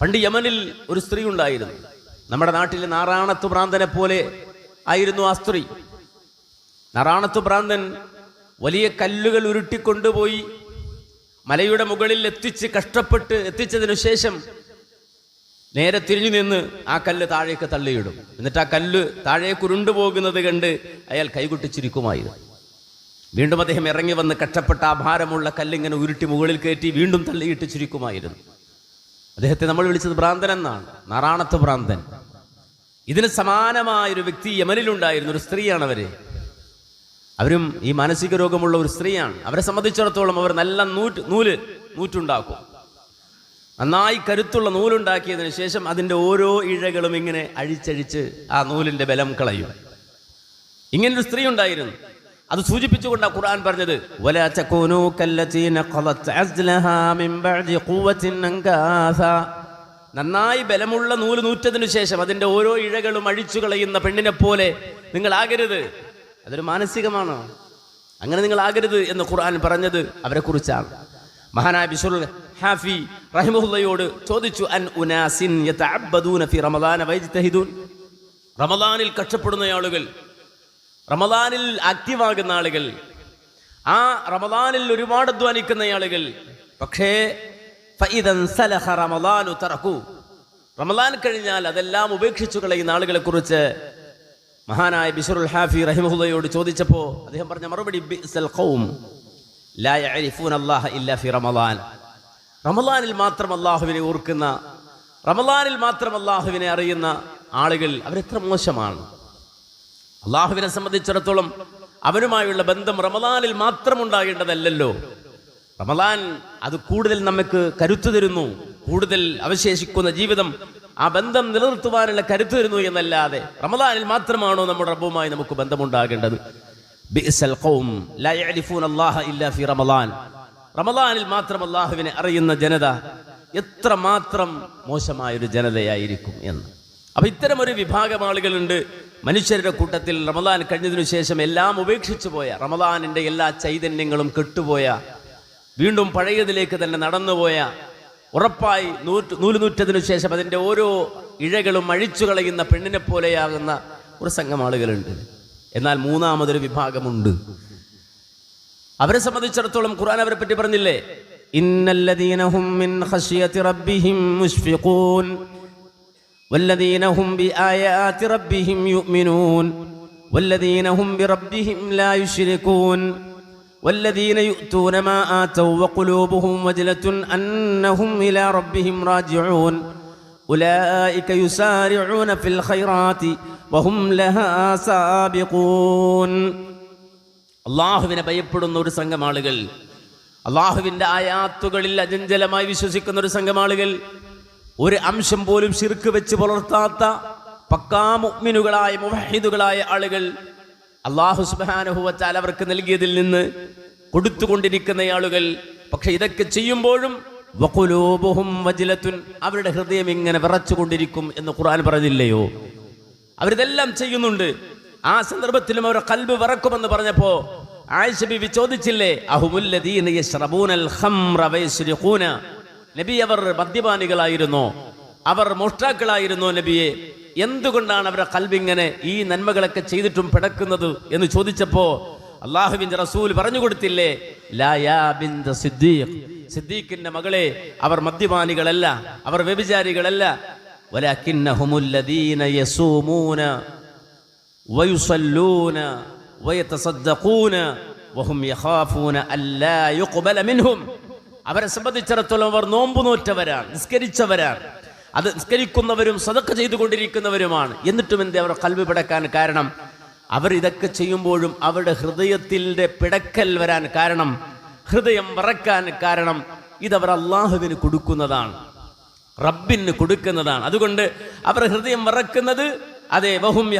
പണ്ട് യമനിൽ ഒരു സ്ത്രീ ഉണ്ടായിരുന്നു. നമ്മുടെ നാട്ടിലെ നാറാണത്ത് ഭ്രാന്തനെ പോലെ ആയിരുന്നു ആ സ്ത്രീ. നാറാണത്ത് ഭ്രാന്തൻ വലിയ കല്ലുകൾ ഉരുട്ടിക്കൊണ്ടുപോയി മലയുടെ മുകളിൽ എത്തിച്ച് കഷ്ടപ്പെട്ട് എത്തിച്ചതിനു ശേഷം നേരെ തിരിഞ്ഞു നിന്ന് ആ കല്ല് താഴേക്ക് തള്ളിയിടും. എന്നിട്ട് ആ കല്ല് താഴേക്ക് ഉരുണ്ടുപോകുന്നത് കണ്ട് അയാൾ കൈകൊട്ടിച്ചിരിക്കുമായിരുന്നു. വീണ്ടും അദ്ദേഹം ഇറങ്ങി വന്ന് കഷ്ടപ്പെട്ട ആ ഭാരമുള്ള കല്ലിങ്ങനെ ഉരുട്ടി മുകളിൽ കയറ്റി വീണ്ടും തള്ളിയിട്ട് ചുരുക്കുമായിരുന്നു. അദ്ദേഹത്തെ നമ്മൾ വിളിച്ചത് ഭ്രാന്തൻ എന്നാണ്. നാറാണത്ത് ഭ്രാന്തൻ. ഇതിന് സമാനമായൊരു വ്യക്തി യമനിലുണ്ടായിരുന്നു ഒരു സ്ത്രീയാണ് അവർ. അവരും ഈ മാനസിക രോഗമുള്ള ഒരു സ്ത്രീയാണ്. അവരെ സംബന്ധിച്ചിടത്തോളം അവർ നല്ല നൂറ്റ് നൂൽ നൂറ്റുണ്ടാക്കും. നന്നായി കരുത്തുള്ള നൂലുണ്ടാക്കിയതിന് ശേഷം അതിന്റെ ഓരോ ഇഴകളും ഇങ്ങനെ അഴിച്ചഴിച്ച് ആ നൂലിന്റെ ബലം കളയും. ഇങ്ങനൊരു സ്ത്രീ ഉണ്ടായിരുന്നു. അത് സൂചിപ്പിച്ചുകൊണ്ടാണ് ഖുർആൻ പറഞ്ഞത് "വലാ അസ്ലഹാ മിൻ ബഅദി ഖുവത്തിൻ അൻകാസാ." നന്നായി ബലമുള്ള നൂൽ നൂറ്റതിനു ശേഷം അതിന്റെ ഓരോ ഇഴകളും അഴിച്ചു കളയുന്ന പെണ്ണിനെ പോലെ നിങ്ങൾ ആകരുത് അതൊരു മാനസികമാണ്? അങ്ങനെ നിങ്ങൾ ആകരുത് എന്ന് ഖുർആൻ പറഞ്ഞത് അവരെ കുറിച്ചാണ് മഹാനായ ബിഷുൽ ഹാഫി റഹിമുല്ലയോട് ചോദിച്ചു അൻ ഉനാസിൻ ഫി റമദാന റമദാനിൽ കഷ്ടപ്പെടുന്ന ആളുകൾ റമദാനിൽ ആക്റ്റീവാകുന്ന ആളുകൾ ആ റമദാനിൽ ഒരുപാട് അധ്വാനിക്കുന്ന ആളുകൾ. പക്ഷേ റമദാൻ കഴിഞ്ഞാൽ അതെല്ലാം ഉപേക്ഷിച്ചു കളയുന്ന ആളുകളെ കുറിച്ച് മഹാനായ ബിഷറുൽ ഹാഫി റഹിമഹുദയോട് ചോദിച്ചപ്പോൾ അദ്ദേഹം പറഞ്ഞ മറുപടി റമദാൻ. റമദാനിൽ മാത്രം അള്ളാഹുവിനെ ഓർക്കുന്ന റമദാനിൽ മാത്രം അള്ളാഹുവിനെ അറിയുന്ന ആളുകൾ അവരെത്ര മോശമാണ്. അള്ളാഹുവിനെ സംബന്ധിച്ചിടത്തോളം അവനുമായുള്ള ബന്ധം റമദാനിൽ മാത്രം ഉണ്ടാകേണ്ടതല്ലോ റമദാൻ അത് കൂടുതൽ നമുക്ക് കരുത്തു തരുന്നു കൂടുതൽ അവശേഷിക്കുന്ന ജീവിതം ആ ബന്ധം നിലനിർത്തുവാനുള്ള കരുത്തു തരുന്നു എന്നല്ലാതെ റമദാനിൽ മാത്രമാണോ നമ്മുടെ റബ്ബുമായി നമുക്ക് ബന്ധമുണ്ടാകേണ്ടത്? റമദാനിൽ മാത്രം അള്ളാഹുവിനെ അറിയുന്ന ജനത എത്ര മാത്രം മോശമായൊരു ജനതയായിരിക്കും എന്ന്. അപ്പൊ ഇത്തരം ഒരു വിഭാഗം ആളുകളുണ്ട് മനുഷ്യരുടെ കൂട്ടത്തിൽ റമദാൻ കഴിഞ്ഞതിനു ശേഷം എല്ലാം ഉപേക്ഷിച്ചു പോയ റമദാനിന്റെ എല്ലാ ചൈതന്യങ്ങളും കെട്ടുപോയ വീണ്ടും പഴയതിലേക്ക് തന്നെ നടന്നുപോയ ഉറപ്പായി നൂറ്റ് നൂൽ നൂറ്റതിനു ശേഷം അതിന്റെ ഓരോ ഇഴകളും അഴിച്ചു കളയുന്ന പെണ്ണിനെ പോലെയാകുന്ന ഒരു സംഘം ആളുകളുണ്ട് എന്നാൽ മൂന്നാമതൊരു വിഭാഗമുണ്ട്. അവരെ സംബന്ധിച്ചിടത്തോളം ഖുർആൻ അവരെ പറ്റി പറഞ്ഞില്ലേ? മിൻ റബ്ബിഹിം والذين هم بآيات ربهم يؤمنون والذين هم بربهم لا يشركون والذين يؤتون ما آتوا وقلوبهم وجلة أنهم إلى ربهم راجعون أولئك يسارعون في الخيرات وهم لها سابقون അള്ളാഹുവിനെ ഭയപ്പെടുന്ന ഒരു സംഘം ആളുകൾ അള്ളാഹുവിൻ്റെ ആയാത്തുകളിൽ അജഞ്ചലമായി വിശ്വസിക്കുന്ന ഒരു സംഘം ആളുകൾ ഒരു അംശം പോലും ശിർക്ക് വെച്ച് പുലർത്താത്ത പക്കാ മുഗ്മിനുകളായ മുവഹിദുകളായ ആളുകൾ അള്ളാഹു സുബാനുഭവത്താൽ അവർക്ക് നൽകിയതിൽ നിന്ന് കൊടുത്തുകൊണ്ടിരിക്കുന്ന ആളുകൾ. പക്ഷെ ഇതൊക്കെ ചെയ്യുമ്പോഴും വഖുലൂബുഹും വജിലത്തുൻ അവരുടെ ഹൃദയം ഇങ്ങനെ വിറച്ചുകൊണ്ടിരിക്കും എന്ന് ഖുർആൻ പറഞ്ഞില്ലയോ? അവരിതെല്ലാം ചെയ്യുന്നുണ്ട്. ആ സന്ദർഭത്തിലും അവരുടെ കൽബ് വിറക്കുമെന്ന് പറഞ്ഞപ്പോ ആയിഷബി ചോദിച്ചില്ലേ അഹുമുല്ലദീന യശ്റബൂനൽ ഖംറ വയസ്രിഖൂന? നബി അവർ മദ്യപാനികളായിരുന്നു. അവർ മോഷ്ടാക്കളായിരുന്നു നബിയെ. എന്തുകൊണ്ടാണ് അവരുടെ കൽവിങ്ങനെ ഈ നന്മകളൊക്കെ ചെയ്തിട്ടും പിടക്കുന്നത് എന്ന് ചോദിച്ചപ്പോ അള്ളാഹുബിൻ റസൂൽ പറഞ്ഞു കൊടുത്തില്ലേ? സിദ്ദീഖിന്റെ മകളെ അവർ മദ്യപാനികളല്ല അവർ വ്യഭിചാരികളല്ല. വഹും അവരെ സംബന്ധിച്ചിടത്തോളം അവർ നോമ്പ് നോറ്റവരാണ് നിസ്കരിച്ചവരാണ്. അത് നിസ്കരിക്കുന്നവരും സതക്ക ചെയ്തുകൊണ്ടിരിക്കുന്നവരുമാണ്. എന്നിട്ടും എന്തേ അവർ കൽവി പിടക്കാൻ കാരണം? അവർ ഇതൊക്കെ ചെയ്യുമ്പോഴും അവരുടെ ഹൃദയത്തിന്റെ പിടക്കൽ വരാൻ കാരണം ഹൃദയം വറക്കാൻ കാരണം ഇതവർ അള്ളാഹുവിന് കൊടുക്കുന്നതാണ് റബ്ബിന് കൊടുക്കുന്നതാണ്. അതുകൊണ്ട് അവർ ഹൃദയം വറക്കുന്നത് അതെ വഹും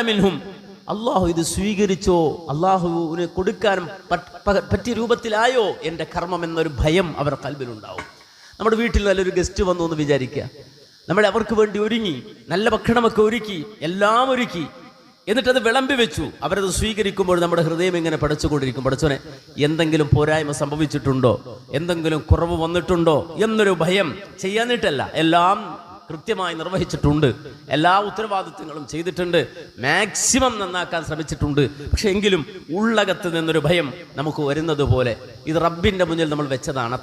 മിൻഹും. അള്ളാഹു ഇത് സ്വീകരിച്ചോ? അള്ളാഹുവിന് കൊടുക്കാൻ പറ്റിയ രൂപത്തിലായോ? എന്റെ കർമ്മം എന്നൊരു ഭയം അവർ കൽബിലുണ്ടാവും നമ്മുടെ വീട്ടിൽ നല്ലൊരു ഗസ്റ്റ് വന്നു എന്ന് വിചാരിക്കുക. നമ്മൾ അവർക്ക് വേണ്ടി ഒരുങ്ങി നല്ല ഭക്ഷണമൊക്കെ ഒരുക്കി എല്ലാം ഒരുക്കി. എന്നിട്ടത് വിളമ്പി വെച്ചു. അവരത് സ്വീകരിക്കുമ്പോൾ നമ്മുടെ ഹൃദയം ഇങ്ങനെ പഠിച്ചുകൊണ്ടിരിക്കും പഠിച്ചോനെ എന്തെങ്കിലും പോരായ്മ സംഭവിച്ചിട്ടുണ്ടോ? എന്തെങ്കിലും കുറവ് വന്നിട്ടുണ്ടോ? എന്നൊരു ഭയം ചെയ്യാനിട്ടല്ല എല്ലാം കൃത്യമായി നിർവഹിച്ചിട്ടുണ്ട്. എല്ലാ ഉത്തരവാദിത്വങ്ങളും ചെയ്തിട്ടുണ്ട്. മാക്സിമം നന്നാക്കാൻ ശ്രമിച്ചിട്ടുണ്ട്. പക്ഷെ എങ്കിലും ഉള്ളകത്ത് നിന്നൊരു ഭയം നമുക്ക് വരുന്നത് പോലെ. ഇത് റബ്ബിന്റെ മുന്നിൽ നമ്മൾ വെച്ചതാണ്.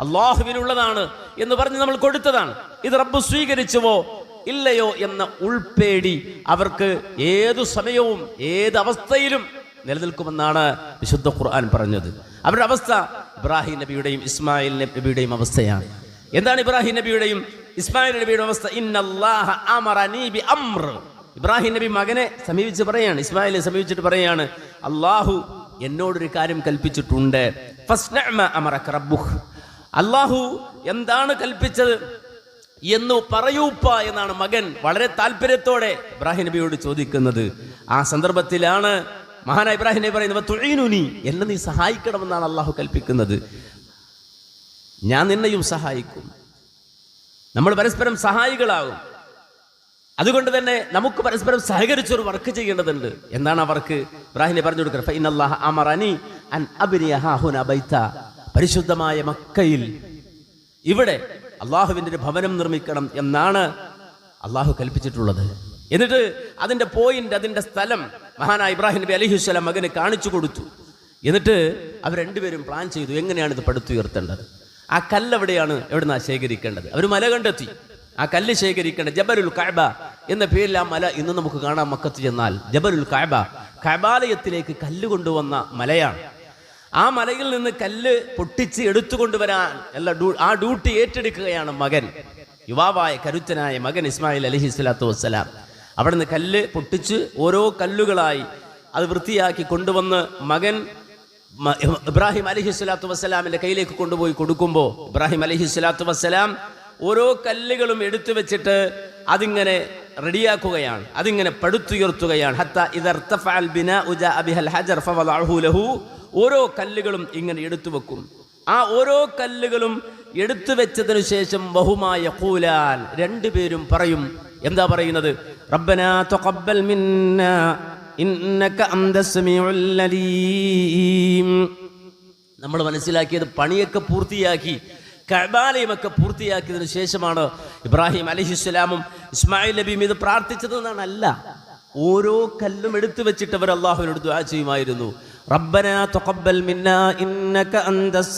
അള്ളാഹുവിനുള്ളതാണ് എന്ന് പറഞ്ഞ് നമ്മൾ കൊടുത്തതാണ്. ഇത് റബ്ബ് സ്വീകരിച്ചുവോ ഇല്ലയോ എന്ന ഉൾപേടി അവർക്ക് ഏതു സമയവും ഏത് അവസ്ഥയിലും നിലനിൽക്കുമെന്നാണ് വിശുദ്ധ ഖുർആൻ പറഞ്ഞത്. അവരുടെ അവസ്ഥ ഇബ്രാഹിം നബിയുടെയും ഇസ്മായിൽ നബിയുടെയും അവസ്ഥയാണ്. എന്താണ് ഇബ്രാഹിം നബിയുടെയും ഇസ്മായിൽ നബിയുടെ അവസ്ഥ? ഇബ്രാഹിം നബി മകനെ സമീപിച്ച് പറയാണ് ഇസ്മായിലെ സമീപിച്ചിട്ട് പറയാണ് അള്ളാഹു എന്നോടൊരു കാര്യം കൽപ്പിച്ചിട്ടുണ്ട്. അള്ളാഹു എന്താണ് കൽപ്പിച്ചത്? എന്ന് പറയൂപ്പ എന്നാണ് മകൻ വളരെ താല്പര്യത്തോടെ ഇബ്രാഹിം നബിയോട് ചോദിക്കുന്നത്. ആ സന്ദർഭത്തിലാണ് മഹാന ഇബ്രാഹിം നബി പറയുന്നത് തുഴീനുനി എന്നെ നീ സഹായിക്കണമെന്നാണ് അള്ളാഹു കൽപ്പിക്കുന്നത്. ഞാൻ നിന്നെയും സഹായിക്കും. നമ്മൾ പരസ്പരം സഹായികളാകും. അതുകൊണ്ട് തന്നെ നമുക്ക് പരസ്പരം സഹകരിച്ചൊരു വർക്ക് ചെയ്യേണ്ടതുണ്ട്. എന്താണ് ആ വർക്ക്? ഇബ്രാഹിനെ പറഞ്ഞു കൊടുക്കുന്നത് പരിശുദ്ധമായ മക്കയിൽ ഇവിടെ അള്ളാഹുവിന്റെ ഒരു ഭവനം നിർമ്മിക്കണം എന്നാണ് അള്ളാഹു കൽപ്പിച്ചിട്ടുള്ളത്. എന്നിട്ട് അതിന്റെ പോയിന്റ് അതിന്റെ സ്ഥലം മഹാനായ ഇബ്രാഹിം നബി അലഹിസ്വലാം മകന് കാണിച്ചു കൊടുത്തു. എന്നിട്ട് അവർ രണ്ടുപേരും പ്ലാൻ ചെയ്തു എങ്ങനെയാണ് ഇത് പടുത്തുയർത്തേണ്ടത്. ആ കല്ല് എവിടെയാണ് നിന്നാണ് ശേഖരിക്കേണ്ടത്? അവർ മല കണ്ടെത്തി. ആ കല്ല് ശേഖരിക്കേണ്ട ജബലുൽ കഅബ എന്ന പേരിൽ ആ മല ഇന്ന് നമുക്ക് കാണാം മക്കത്ത് ചെന്നാൽ. ജബലുൽ കഅബ കബാലയത്തിലേക്ക് കല്ല് കൊണ്ടുവന്ന മലയാണ്. ആ മലയിൽ നിന്ന് കല്ല് പൊട്ടിച്ച് എടുത്തുകൊണ്ടുവരാൻ ഡ്യൂ- ആ ഡ്യൂട്ടി ഏറ്റെടുക്കുകയാണ് മകൻ. യുവാവായ കരുത്തനായ മകൻ ഇസ്മായിൽ അലഹി സ്വലാത്തു വസ്സലാം. അവിടെ നിന്ന് കല്ല് പൊട്ടിച്ച് ഓരോ കല്ലുകളായി അത് വൃത്തിയാക്കി കൊണ്ടുവന്ന് മകൻ ഇബ്രാഹിം അലഹി സ്വലാത്തു വസ്സലാമിന്റെ കയ്യിലേക്ക് കൊണ്ടുപോയി കൊടുക്കുമ്പോൾ ഇബ്രാഹിം അലഹി സ്വലാത്തു വസ്സലാം ഓരോ കല്ലുകളും എടുത്തു വെച്ചിട്ട് അതിങ്ങനെ റെഡിയാക്കുകയാണ്. അതിങ്ങനെ പടുത്തുയർത്തുകയാണ്. ഓരോ കല്ലുകളും ഇങ്ങനെ എടുത്തു വെക്കും. ആ ഓരോ കല്ലുകളും എടുത്തു വെച്ചതിനു ശേഷം ബഹുമായ കൂലാൻ രണ്ടുപേരും പറയും എന്താ പറയുന്നത്? റബ്ബനാ തഖബ്ബൽ മിന്നാ ഇന്നക أنت സമീഉൽ അലീം. നമ്മൾ മനസ്സിലാക്കിയത് പണിയൊക്കെ പൂർത്തിയാക്കി കഴബാലയുമൊക്കെ പൂർത്തിയാക്കിയതിനു ശേഷമാണ് ഇബ്രാഹിം അലഹിസ്സലാമും ഇസ്മായിൽ നബിയും ഇത് പ്രാർത്ഥിച്ചത് എന്നാണ് അല്ല ഓരോ കല്ലും എടുത്തു വെച്ചിട്ട് അവർ അള്ളാഹുവിനോട് ദുആ ചെയ്യുമായിരുന്നു. റബ്ബന തഖബ്ബൽ മിന്നാ ഇന്നക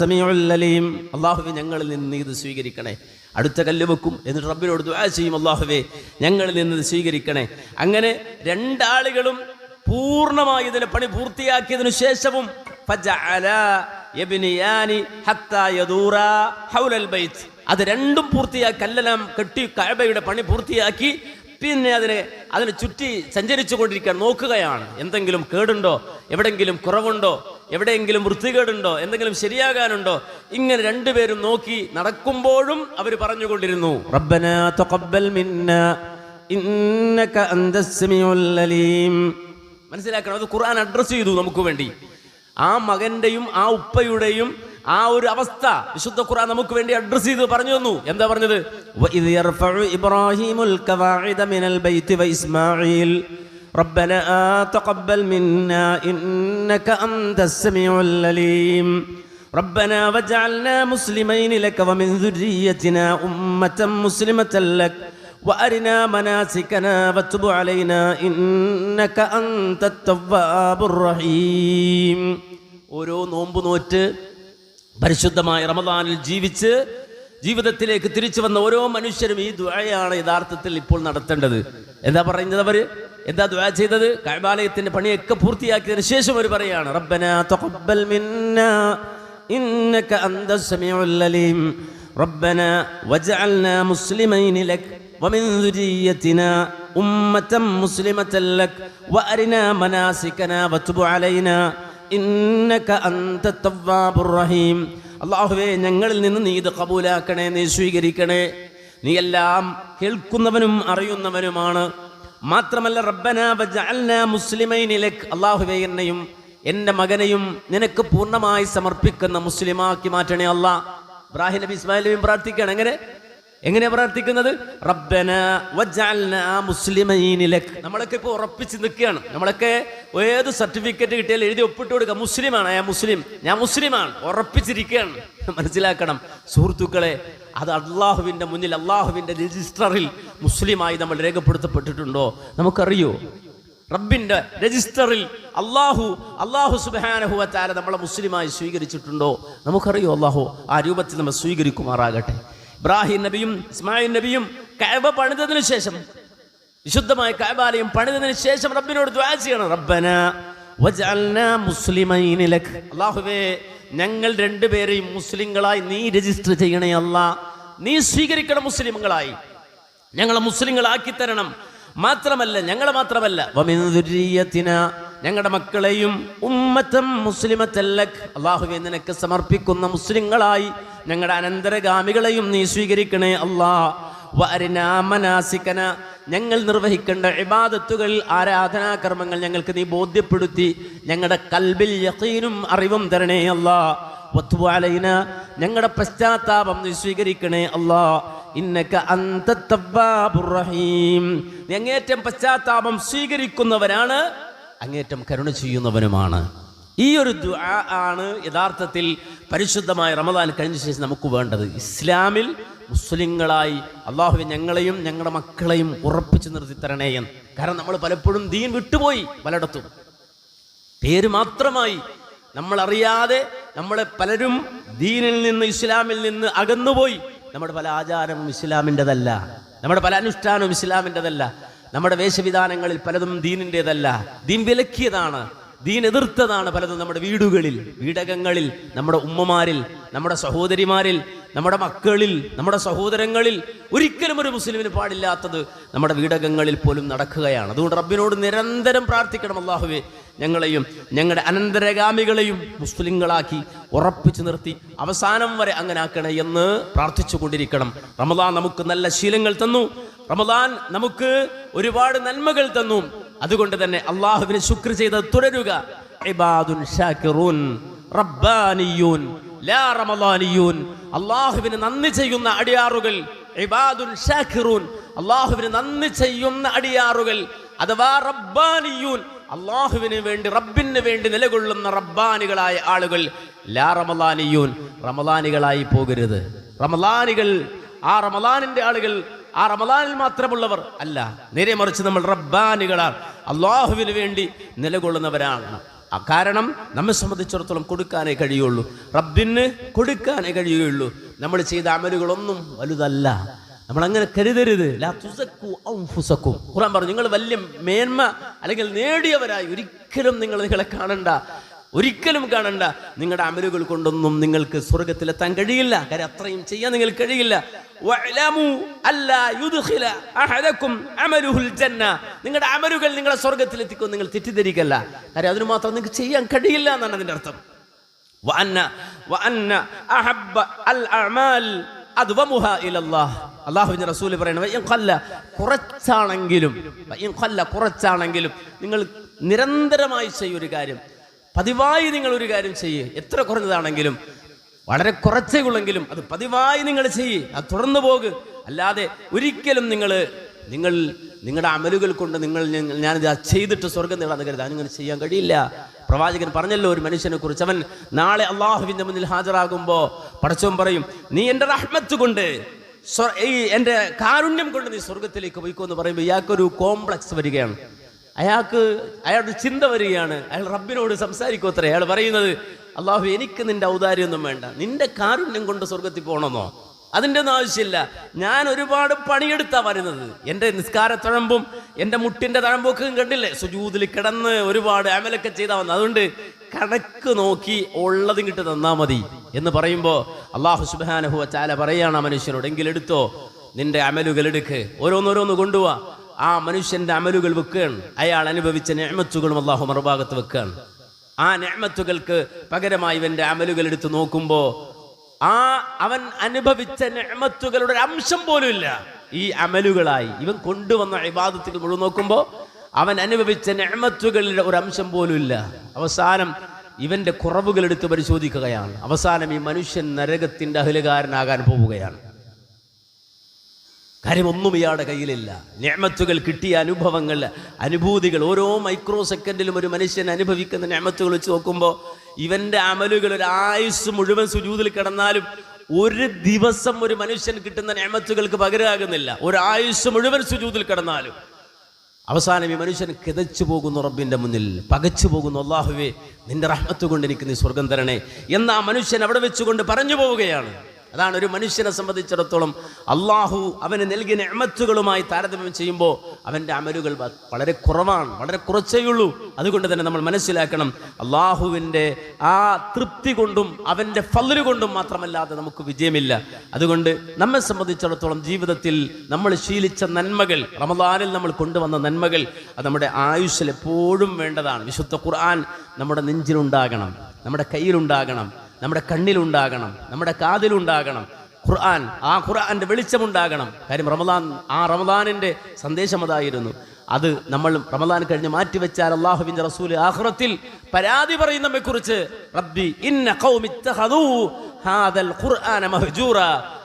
സമീഉൽ അലീം. അല്ലാഹുവേ ഞങ്ങളിൽ നിന്ന് ഇത് സ്വീകരിക്കണേ. അടുത്ത കല്ല് വെക്കും എന്നിട്ട് റബ്ബിനോട് ദുആ ചെയ്യും അള്ളാഹുവേ ഞങ്ങളിൽ നിന്ന് ഇത് സ്വീകരിക്കണേ. അങ്ങനെ രണ്ടാളുകളും പൂർണമായി ഇതിനെ പണി പൂർത്തിയാക്കിയതിനു ശേഷവും അത് രണ്ടും പൂർത്തിയാക്കി കല്ലെല്ലാം കെട്ടി കഅബയുടെ പണി പൂർത്തിയാക്കി പിന്നെ അതിനെ അതിനെ ചുറ്റി സഞ്ചരിച്ചു കൊണ്ടിരിക്കാൻ നോക്കുകയാണ്. എന്തെങ്കിലും കേടുണ്ടോ? എവിടെങ്കിലും കുറവുണ്ടോ? എവിടെയെങ്കിലും വൃത്തികേടുണ്ടോ? എന്തെങ്കിലും ശരിയാകാനുണ്ടോ? ഇങ്ങനെ രണ്ടുപേരും നോക്കി നടക്കുമ്പോഴും അവർ പറഞ്ഞുകൊണ്ടിരുന്നു. തഖബ്ബൽ ഇന്നക അലീം. മനസ്സിലാക്കണം അത് ഖുർആൻ അഡ്രസ് ചെയ്തു നമുക്ക് വേണ്ടി. ആ മകന്റെയും ആ ഉപ്പയുടെയും ആ ഒരു അവസ്ഥ വിശുദ്ധ ഖുർആൻ നമുക്ക് വേണ്ടി അഡ്രസ് ചെയ്ത് പറഞ്ഞു തന്നു എന്താ പറഞ്ഞത് وَإِذْ يَرْفَعُ إِبْرَاهِيمُ الْقَوَاعِدَ مِنَ الْبَيْتِ وَإِسْمَاعِيلُ ربنا تقبل منا إنك أنت السميع العليم ربنا واجعلنا مسلمين لك ومن ذريتنا أمة مسلمة لك وأرنا مناسكنا وتب علينا إنك أنت التواب الرحيم ഓരോ നോമ്പ് നോറ്റ് പരിശുദ്ധമായ റമദാനിൽ ജീവിച്ച് ജീവിതത്തിലേക്ക് തിരിച്ചു വന്ന ഓരോ മനുഷ്യരും ഈ ദ്വയാണ് യഥാർത്ഥത്തിൽ ഇപ്പോൾ നടത്തേണ്ടത്. എന്താ പറയുന്നത് അവർ? എന്താ ദ്വ ചെയ്തത്? കൈബാലയത്തിന്റെ പണിയൊക്കെ പൂർത്തിയാക്കിയതിന് ശേഷം അവർ പറയാണ് റബ്ബന തഖബ്ബൽ മിന്ന ഇന്നക അന്തസ് സമീഉൽ അലീം. റബ്ബന വജഅൽനാ മുസ്ലിമൈൻ ലക് വമിൻ ദുരിയതിനാ ഉമ്മതൻ മുസ്ലിമതൻ ലക് വഅരിനാ മനാസികനാ അലൈനാ. ഇന്നക റഹീം. അള്ളാഹുവേ ഞങ്ങളിൽ നിന്ന് നീ ഇത് കബൂലാക്കണേ നീ സ്വീകരിക്കണേ. നീ എല്ലാം കേൾക്കുന്നവനും അറിയുന്നവനുമാണ്. മാത്രമല്ല റബ്ബന അള്ളാഹുവേ എന്നെയും എന്റെ മകനെയും നിനക്ക് പൂർണമായി സമർപ്പിക്കുന്ന മുസ്ലിമാക്കി മാറ്റണേ അള്ളാഹ് ഇബ്രാഹിം നബി ഇസ്മായിലും പ്രാർത്ഥിക്കണം എങ്ങനെ? എങ്ങനെ പ്രാർത്ഥിക്കുന്നത്? റബ്ബന നമ്മളൊക്കെ ഇപ്പോൾ ഉറപ്പിച്ച് നിൽക്കുകയാണ്. നമ്മളൊക്കെ ഏത് സർട്ടിഫിക്കറ്റ് കിട്ടിയാലും എഴുതി ഒപ്പിട്ട് കൊടുക്കുക. മുസ്ലിമാണ്. ഞാൻ മുസ്ലിം. ഞാൻ മുസ്ലിമാണ്. ഉറപ്പിച്ചിരിക്കുകയാണ്. മനസ്സിലാക്കണം. സുഹൃത്തുക്കളെ അത് അള്ളാഹുവിന്റെ മുന്നിൽ അള്ളാഹുവിന്റെ രജിസ്റ്ററിൽ മുസ്ലിമായി നമ്മൾ രേഖപ്പെടുത്തപ്പെട്ടിട്ടുണ്ടോ? നമുക്കറിയോ? റബ്ബിന്റെ രജിസ്റ്ററിൽ അള്ളാഹു അള്ളാഹു സുബാനഹുവത്താല നമ്മളെ മുസ്ലിമായി സ്വീകരിച്ചിട്ടുണ്ടോ? നമുക്കറിയോ? അള്ളാഹു ആ രൂപത്തിൽ നമ്മൾ സ്വീകരിക്കുമാറാകട്ടെ. ഇബ്രാഹിം നബിയും ഇസ്മായിൽ നബിയും കഅബ പണിതതിനു ശേഷം വിശുദ്ധമായ കഅബാലയം പണിതതിനു ശേഷം റബ്ബിനോട് ദ്വാ ചെയ്യണം. റബ്ബന വജഅൽനാ മുസ്ലിമൈന ലക്. അല്ലാഹുവേ ഞങ്ങൾ രണ്ടുപേരെയും മുസ്ലിങ്ങളായി നീ രജിസ്റ്റർ ചെയ്യണേ അല്ല. നീ സ്വീകരിക്കണം മുസ്ലിമുകളായി ഞങ്ങളെ മുസ്ലിങ്ങളാക്കി തരണം. മാത്രമല്ല ഞങ്ങളെ മാത്രമല്ല. ഞങ്ങളുടെ മക്കളെയും ഉമ്മത്തം മുസ്ലിമത്തല്ലക്. അള്ളാഹുവെ നിനക്ക് സമർപ്പിക്കുന്ന മുസ്ലിങ്ങളായി ഞങ്ങളുടെ അനന്തരഗാമികളെയും നീ സ്വീകരിക്കണേ അള്ളാ. വരനാമനാസിക്കന ഞങ്ങൾ നിർവഹിക്കേണ്ട ഇബാദത്തുകൾ ആരാധനാകർമ്മങ്ങൾ ഞങ്ങൾക്ക് നീ ബോധ്യപ്പെടുത്തി. ഞങ്ങളുടെ കൽബിൽ യക്കീനും അറിവും തരണേ അല്ലാ വത്തുവാലയിന ഞങ്ങളുടെ പശ്ചാത്താപം നീ സ്വീകരിക്കണേ അല്ലാ ഇന്നക്ക അന്തത്തബ്ബാബുറഹീം ഞങ്ങേറ്റം പശ്ചാത്താപം സ്വീകരിക്കുന്നവനാണ് അങ്ങേറ്റം കരുണ ചെയ്യുന്നവനുമാണ്. ഈ ഒരു ദുആ ആണ് യഥാർത്ഥത്തിൽ പരിശുദ്ധമായ റമദാൻ കഴിഞ്ഞ ശേഷം നമുക്ക് വേണ്ടത്. ഇസ്ലാമിൽ മുസ്ലിങ്ങളായി അള്ളാഹുവെ ഞങ്ങളെയും ഞങ്ങളുടെ മക്കളെയും ഉറപ്പിച്ചു നിർത്തി തരണേ എന്ന്. കാരണം നമ്മൾ പലപ്പോഴും ദീൻ വിട്ടുപോയി പലയിടത്തും. പേര് മാത്രമായി നമ്മൾ അറിയാതെ നമ്മളെ പലരും ദീനിൽ നിന്ന് ഇസ്ലാമിൽ നിന്ന് അകന്നുപോയി. നമ്മുടെ പല ആചാരവും ഇസ്ലാമിന്റെതല്ല. നമ്മുടെ പല അനുഷ്ഠാനവും ഇസ്ലാമിന്റെതല്ല. നമ്മുടെ വേഷവിധാനങ്ങളിൽ പലതും ദീനിന്റെതല്ല. ദീൻ വിലക്കിയതാണ്. ദീൻ എതിർത്തതാണ് പലതും നമ്മുടെ വീടുകളിൽ വീടകങ്ങളിൽ നമ്മുടെ ഉമ്മമാരിൽ നമ്മുടെ സഹോദരിമാരിൽ നമ്മുടെ മക്കളിൽ നമ്മുടെ സഹോദരങ്ങളിൽ. ഒരിക്കലും ഒരു മുസ്ലിമിന് പാടില്ലാത്തത് നമ്മുടെ വീടകങ്ങളിൽ പോലും നടക്കുകയാണ്. അതുകൊണ്ട് റബ്ബിനോട് നിരന്തരം പ്രാർത്ഥിക്കണം അള്ളാഹുവേ ഞങ്ങളെയും ഞങ്ങളുടെ അനന്തരഗാമികളെയും മുസ്ലിങ്ങളാക്കി ഉറപ്പിച്ചു നിർത്തി അവസാനം വരെ അങ്ങനെ ആക്കണേ എന്ന് പ്രാർത്ഥിച്ചു കൊണ്ടിരിക്കണം റമദാൻ നമുക്ക് നല്ല ശീലങ്ങൾ തന്നു. റമദാൻ നമുക്ക് ഒരുപാട് നന്മകൾ തന്നു. അതുകൊണ്ട് തന്നെ അള്ളാഹുവിന് ശുക്ർ ചെയ്ത് തുടരുക. അള്ളാഹുവിന് നന്ദി ചെയ്യുന്ന അടിയാറുകൾ അള്ളാഹുവിന് നന്ദി ചെയ്യുന്ന അടിയാറുകൾ അഥവാ റബ്ബാനിയൂൻ. അള്ളാഹുവിന് വേണ്ടി റബ്ബിന് വേണ്ടി നിലകൊള്ളുന്ന റബ്ബാനികളായ ആളുകൾ ലാ റമലാനിയൂൻ റമലാനികളായി പോകരുത്. റമലാനികൾ ആ റമലാനിന്റെ ആളുകൾ ആ റമലാനിൽ മാത്രമുള്ളവർ അല്ല. നേരെ മറിച്ച് നമ്മൾ റബ്ബാനികളാണ്. അള്ളാഹുവിന് വേണ്ടി നിലകൊള്ളുന്നവരാണ്. ആ കാരണം നമ്മെ സംബന്ധിച്ചിടത്തോളം കൊടുക്കാനേ കഴിയുള്ളൂ. റബ്ബിന് കൊടുക്കാനേ കഴിയുള്ളൂ. നമ്മൾ ചെയ്ത അമലുകളൊന്നും വലുതല്ല. നമ്മൾ അങ്ങനെ കരുതരുത് പറഞ്ഞു നിങ്ങൾ വലിയ മേന്മ അല്ലെങ്കിൽ നേടിയവരായി ഒരിക്കലും നിങ്ങൾ നിങ്ങളെ കാണണ്ട. ഒരിക്കലും കാണണ്ട. നിങ്ങളുടെ അമലുകൾ കൊണ്ടൊന്നും നിങ്ങൾക്ക് സ്വർഗത്തിലെത്താൻ കഴിയില്ല. കാര്യം അത്രയും ചെയ്യാൻ നിങ്ങൾക്ക് കഴിയില്ല. നിങ്ങളുടെ അമലുകൾ നിങ്ങളെ സ്വർഗത്തിലെത്തിക്കും നിങ്ങൾ തെറ്റിദ്ധരിക്കല്ല. കാര്യം അതിന് മാത്രം നിങ്ങൾക്ക് ചെയ്യാൻ കഴിയില്ല എന്നാണ് അതിന്റെ അർത്ഥം. അത് അള്ളാഹുവിന്റെ റസൂൽ പറയണത് കുറച്ചാണെങ്കിലും കുറച്ചാണെങ്കിലും നിങ്ങൾ നിരന്തരമായി ചെയ്യൊരു കാര്യം. പതിവായി നിങ്ങൾ ഒരു കാര്യം ചെയ്യേ. എത്ര കുറഞ്ഞതാണെങ്കിലും വളരെ കുറച്ചേ ഉള്ളെങ്കിലും അത് പതിവായി നിങ്ങൾ ചെയ്യേ. അത് തുടർന്നു പോക്. അല്ലാതെ ഒരിക്കലും നിങ്ങൾ നിങ്ങൾ നിങ്ങളുടെ അമലുകൾ കൊണ്ട് നിങ്ങൾ ഞാൻ ചെയ്തിട്ട് സ്വർഗം നേടാൻ കരുതാൻ ഇങ്ങനെ ചെയ്യാൻ കഴിയില്ല. പ്രവാചകൻ പറഞ്ഞല്ലോ ഒരു മനുഷ്യനെ കുറിച്ച്. അവൻ നാളെ അള്ളാഹുവിന്റെ മുന്നിൽ ഹാജരാകുമ്പോൾ പടച്ചവൻ പറയും നീ എന്റെ റഹ്മത്ത് കൊണ്ട് ഈ എന്റെ കാരുണ്യം കൊണ്ട് നീ സ്വർഗത്തിലേക്ക് പോയിക്കോ എന്ന് പറയുമ്പോൾ ഇയാൾക്കൊരു കോംപ്ലക്സ് വരികയാണ്. അയാൾക്ക് അയാളുടെ ചിന്ത വരികയാണ്. അയാൾ റബ്ബിനോട് സംസാരിക്കോത്രേ അയാൾ പറയുന്നത് അള്ളാഹു എനിക്ക് നിന്റെ ഔദാര്യമൊന്നും വേണ്ട. നിന്റെ കാരുണ്യം കൊണ്ട് സ്വർഗത്തിൽ പോകണമെന്നോ? അതിന്റെ ഒന്നും ആവശ്യമില്ല. ഞാൻ ഒരുപാട് പണിയെടുത്താ വരുന്നത്. എന്റെ നിസ്കാര തഴമ്പും എന്റെ മുട്ടിന്റെ തഴമ്പൊക്കെ കണ്ടില്ലേ? സുജൂതിൽ കിടന്ന് ഒരുപാട് അമലൊക്കെ ചെയ്താൽ വന്നത്. അതുകൊണ്ട് കണക്ക് നോക്കി ഉള്ളതും കിട്ടി തന്നാ മതി എന്ന് പറയുമ്പോൾ അള്ളാഹു സുബാനഹു ചാല പറയാണ് ആ മനുഷ്യനോട് എങ്കിൽ എടുത്തോ നിന്റെ അമലുകൾ എടുക്ക്. ഓരോന്നോരോന്ന് കൊണ്ടുപോവാ ആ മനുഷ്യന്റെ അമലുകൾ വെക്കുകയാണ്. അയാൾ അനുഭവിച്ച ഞാമത്തുകളും അള്ളാഹു മറുഭാഗത്ത് വെക്കുകയാണ്. ആ ഞാമത്തുകൾക്ക് പകരമായി ഇവന്റെ അമലുകൾ എടുത്ത് നോക്കുമ്പോൾ ആ അവൻ അനുഭവിച്ച ഞാമത്തുകളുടെ ഒരു അംശം പോലും ഇല്ല. ഈ അമലുകളായി. ഇവൻ കൊണ്ടുവന്ന ഇബാദത്തുകൾ മുഴുവൻ നോക്കുമ്പോൾ അവൻ അനുഭവിച്ച ഞാമത്തുകളുടെ ഒരു അംശം പോലും ഇല്ല. അവസാനം ഇവന്റെ കുറവുകൾ എടുത്ത് പരിശോധിക്കുകയാണ്. അവസാനം ഈ മനുഷ്യൻ നരകത്തിന്റെ അഹലുകാരനാകാൻ പോവുകയാണ്. കാര്യം ഒന്നും ഇയാളുടെ കയ്യിലില്ല. ഞാമത്തുകൾ കിട്ടിയ അനുഭവങ്ങൾ അനുഭൂതികൾ ഓരോ മൈക്രോ സെക്കൻഡിലും ഒരു മനുഷ്യൻ അനുഭവിക്കുന്ന ഞാമത്തുകൾ വെച്ച് നോക്കുമ്പോൾ ഇവന്റെ അമലുകൾ ഒരു ആയുസ് മുഴുവൻ സുജൂതിൽ കിടന്നാലും ഒരു ദിവസം ഒരു മനുഷ്യൻ കിട്ടുന്ന ഞാമത്തുകൾക്ക് പകരാകുന്നില്ല. ഒരു ആയുസ് മുഴുവൻ സുജൂതിൽ കിടന്നാലും. അവസാനം ഈ മനുഷ്യൻ കിതച്ചു പോകുന്നു റബ്ബിന്റെ മുന്നിൽ. പകച്ചു പോകുന്നു അള്ളാഹുവേ നിന്റെ റഹ്മത്ത് കൊണ്ട് എനിക്ക് നീ സ്വർഗം തരണേ. എന്ന ആ മനുഷ്യൻ അവിടെ വെച്ചുകൊണ്ട് പറഞ്ഞു പോവുകയാണ്. അതാണ് ഒരു മനുഷ്യനെ സംബന്ധിച്ചിടത്തോളം അള്ളാഹു അവന് നൽകിയ നെമത്തുകളുമായി താരതമ്യം ചെയ്യുമ്പോൾ അവന്റെ അമലുകൾ വളരെ കുറവാണ് വളരെ കുറച്ചേ ഉള്ളൂ. അതുകൊണ്ട് തന്നെ നമ്മൾ മനസ്സിലാക്കണം അള്ളാഹുവിന്റെ ആ തൃപ്തി കൊണ്ടും അവന്റെ ഫല്ലു കൊണ്ടും മാത്രമല്ലാതെ നമുക്ക് വിജയമില്ല. അതുകൊണ്ട് നമ്മെ സംബന്ധിച്ചിടത്തോളം ജീവിതത്തിൽ നമ്മൾ ശീലിച്ച നന്മകൾ റമദാനിൽ നമ്മൾ കൊണ്ടുവന്ന നന്മകൾ അത് നമ്മുടെ ആയുസ്സിൽ എപ്പോഴും വേണ്ടതാണ്. വിശുദ്ധ ഖുർആൻ നമ്മുടെ നെഞ്ചിലുണ്ടാകണം നമ്മുടെ കയ്യിലുണ്ടാകണം. നമ്മുടെ കണ്ണിലുണ്ടാകണം നമ്മുടെ കാതിലുണ്ടാകണം. ഖുർആൻ ആ ഖുർആന്റെ വെളിച്ചമുണ്ടാകണം. കാര്യം റമദാൻ ആ റമദാനിന്റെ സന്ദേശം അതായിരുന്നു. അത് നമ്മൾ റമദാൻ കഴിഞ്ഞ് മാറ്റിവെച്ചാൽ അള്ളാഹുബിന്റെ റസൂൽ ആഹ്റത്തിൽ പരാതി പറയും കുറിച്ച് റബ്ബി ഇന്ന